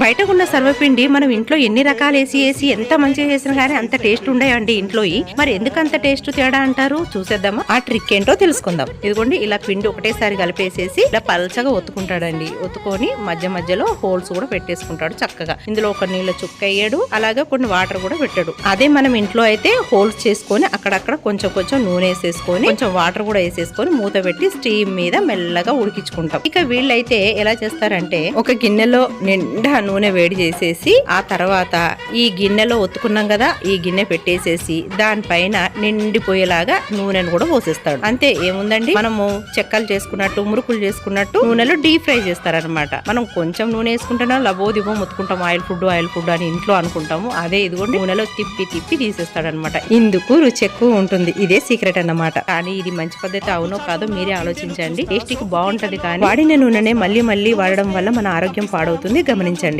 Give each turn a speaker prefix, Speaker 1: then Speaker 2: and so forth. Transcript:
Speaker 1: బయట ఉన్న సర్వపిండి మనం ఇంట్లో ఎన్ని రకాలు వేసి వేసి ఎంత మంచిగా చేసినా కానీ అంత టేస్ట్ ఉండయండి ఇంట్లో మరి ఎందుకు అంత టేస్ట్ తేడా అంటారు? చూసేద్దామా? ఆ ట్రిక్ ఏంటో తెలుసుకుందాం. ఇదిగోండి ఇలా పిండి ఒకటేసారి కలిపేసేసి ఇలా పల్చగా ఒత్తుకుంటాడండి. ఒత్తుకొని మధ్య మధ్యలో హోల్స్ కూడా పెట్టేసుకుంటాడు చక్కగా. ఇందులో ఒక నీళ్ళ చుక్క వేయడు అలాగే కొన్ని వాటర్ కూడా పెట్టాడు. అదే మనం ఇంట్లో అయితే హోల్స్ చేసుకొని అక్కడక్కడ కొంచెం కొంచెం నూనె వేసేసుకొని కొంచెం వాటర్ కూడా వేసేసుకొని మూత పెట్టి స్టీమ్ మీద మెల్లగా ఉడికించుకుంటాం. ఇక వీళ్ళైతే ఎలా చేస్తారంటే ఒక గిన్నెలో నిండా నూనె వేడి చేసేసి ఆ తర్వాత ఈ గిన్నెలో ఒత్తుకున్నాం కదా ఈ గిన్నె పెట్టేసేసి దానిపైన నిండిపోయేలాగా నూనెను కూడా పోసేస్తాడు. అంతే ఏముందండి? మనము చెక్కలు చేసుకున్నట్టు మురుకులు చేసుకున్నట్టు నూనెలో డీప్ ఫ్రై చేస్తారనమాట మనం కొంచెం నూనె వేసుకుంటున్నాం లబో దిబో ముత్తుకుంటాం ఆయిల్ ఫుడ్ ఆయిల్ ఫుడ్ అని ఇంట్లో అనుకుంటాము. అదే ఇదిగోండి నూనెలో తిప్పి తిప్పి తీసేస్తాడనమాట ఇందుకు రుచి ఎక్కువ ఉంటుంది. ఇదే సీక్రెట్ అన్నమాట. కానీ ఇది మంచి పద్ధతి అవునో కాదో మీరే ఆలోచించండి. టేస్టీకి బాగుంటది కానీ వాడిన నూనెనే మళ్ళీ మళ్ళీ వాడడం వల్ల మన ఆరోగ్యం పాడవుతుంది. గమనించండి.